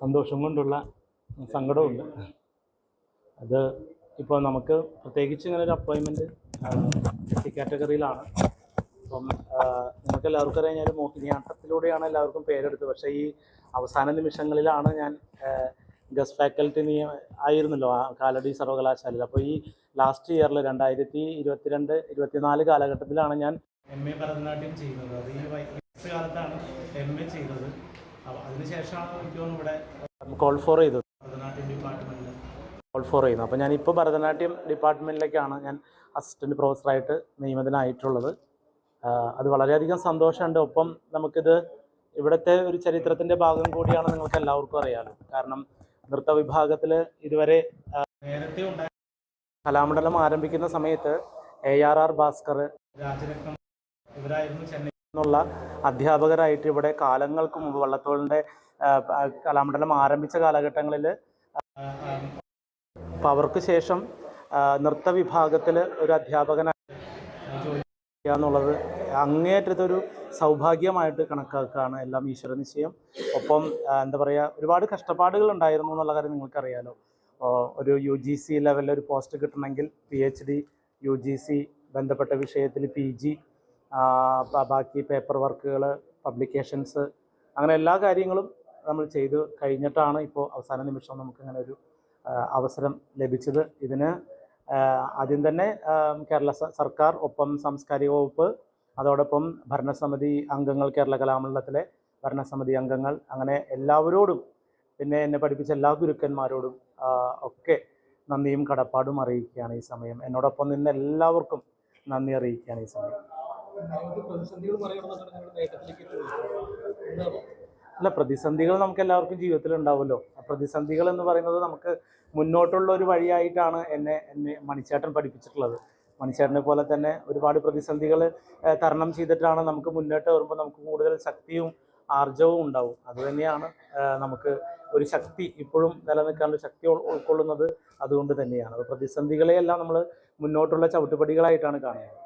സന്തോഷം കൊണ്ടുള്ള സങ്കടമുണ്ട് അത് ഇപ്പോൾ നമുക്ക് പ്രത്യേകിച്ച് ഇങ്ങനെ ഒരു അപ്പോയിൻമെന്റ് എസ് കാറ്റഗറിയിലാണ് അപ്പം നിങ്ങൾക്ക് എല്ലാവർക്കും അറിയാം ഞാൻ മോഹിനിയാട്ടത്തിലൂടെയാണ് എല്ലാവർക്കും പേരെടുത്തത്. പക്ഷേ ഈ അവസാന നിമിഷങ്ങളിലാണ് ഞാൻ ഗസ്റ്റ് ഫാക്കൽറ്റി നീ ആയിരുന്നല്ലോ ആ കാലടി സർവകലാശാലയിൽ. അപ്പോൾ ഈ ലാസ്റ്റ് ഇയറിൽ രണ്ടായിരത്തി ഇരുപത്തിരണ്ട് ഇരുപത്തിനാല് കാലഘട്ടത്തിലാണ് ഞാൻ എം എ ഭരതനാട്യം ചെയ്യുന്നത്. അത് ഈ വയസ്സ് കാലത്താണ് എം എ ചെയ്തത്. അപ്പോൾ അതിനുശേഷമാണ് എനിക്ക് തോന്നുന്നു ഇവിടെ കോൾ ഫോർ ചെയ്തത്. ഭരതനാട്യം ഡിപ്പാർട്ട്മെന്റിൽ കോൾ ഫോർ ചെയ്യുന്നത് അപ്പോൾ ഞാനിപ്പോൾ ഭരതനാട്യം ഡിപ്പാർട്ട്മെന്റിലേക്കാണ് ഞാൻ അസിസ്റ്റന്റ് പ്രൊഫസറായിട്ട് നിയമിതനായിട്ടുള്ളത് അത് വളരെയധികം സന്തോഷമുണ്ട്. ഒപ്പം നമുക്കിത് ഇവിടുത്തെ ഒരു ചരിത്രത്തിന്റെ ഭാഗം കൂടിയാണ് നിങ്ങൾക്ക് എല്ലാവർക്കും അറിയാമല്ലോ കാരണം നൃത്ത വിഭാഗത്തിൽ ഇതുവരെ നേരത്തെ ഉണ്ടായ കലാമണ്ഡലം ആരംഭിക്കുന്ന സമയത്ത് A R R Bhaskar Rajaratnam ഇവരായിരുന്നു Chennai നിന്നുള്ള അധ്യാപകരായിട്ട് ഇവിടെ കാലങ്ങൾക്ക് മുമ്പ് വള്ളത്തോളിന്റെ കലാമണ്ഡലം ആരംഭിച്ച കാലഘട്ടങ്ങളിൽ അപ്പോൾ അവർക്ക് ശേഷം നൃത്ത വിഭാഗത്തിൽ ഒരു അധ്യാപകനായി എന്നുള്ളത് അങ്ങേയറ്റത്തൊരു സൗഭാഗ്യമായിട്ട് കണക്കാക്കുകയാണ് എല്ലാം ഈശ്വര നിശ്ചയം. ഒപ്പം എന്താ പറയുക ഒരുപാട് കഷ്ടപ്പാടുകൾ ഉണ്ടായിരുന്നു എന്നുള്ള കാര്യം നിങ്ങൾക്കറിയാലോ. ഒരു യു ജി സി ലെവലിൽ ഒരു പോസ്റ്റ് കിട്ടണമെങ്കിൽ P H D U G C ബന്ധപ്പെട്ട വിഷയത്തിൽ പി ജി ബാക്കി പേപ്പർ വർക്കുകൾ പബ്ലിക്കേഷൻസ് അങ്ങനെ എല്ലാ കാര്യങ്ങളും നമ്മൾ ചെയ്ത് കഴിഞ്ഞിട്ടാണ് ഇപ്പോൾ അവസാന നിമിഷം നമുക്കിങ്ങനെ ഒരു അവസരം ലഭിച്ചത്. ഇതിന് ആദ്യം തന്നെ കേരള സർക്കാർ ഒപ്പം സാംസ്കാരിക വകുപ്പ് അതോടൊപ്പം ഭരണസമിതി അംഗങ്ങൾ കേരള കലാമണ്ഡലത്തിലെ ഭരണസമിതി അംഗങ്ങൾ അങ്ങനെ എല്ലാവരോടും പിന്നെ എന്നെ പഠിപ്പിച്ച എല്ലാ ഗുരുക്കന്മാരോടും ഒക്കെ നന്ദിയും കടപ്പാടും അറിയിക്കുകയാണ് ഈ സമയം. എന്നോടൊപ്പം നിന്ന് എല്ലാവർക്കും നന്ദി അറിയിക്കുകയാണ് ഈ സമയം. അല്ല പ്രതിസന്ധികൾ നമുക്ക് എല്ലാവർക്കും ജീവിതത്തിൽ ഉണ്ടാവുമല്ലോ പ്രതിസന്ധികൾ എന്ന് പറയുന്നത് നമുക്ക് മുന്നോട്ടുള്ള ഒരു വഴിയായിട്ടാണ് എന്നെ എന്നെ മണിച്ചേട്ടൻ പഠിപ്പിച്ചിട്ടുള്ളത്. മണിച്ചേട്ടനെ പോലെ തന്നെ ഒരുപാട് പ്രതിസന്ധികൾ തരണം ചെയ്തിട്ടാണ് നമുക്ക് മുന്നോട്ട് വരുമ്പോൾ നമുക്ക് കൂടുതൽ ശക്തിയും ആർജവും ഉണ്ടാവും. അതുതന്നെയാണ് നമുക്ക് ഒരു ശക്തി ഇപ്പോഴും നിലനിൽക്കാനുള്ള ശക്തി ഉൾക്കൊള്ളുന്നത് അതുകൊണ്ട് തന്നെയാണ്. പ്രതിസന്ധികളെയെല്ലാം നമ്മൾ മുന്നോട്ടുള്ള ചവിട്ടുപടികളായിട്ടാണ് കാണുന്നത്.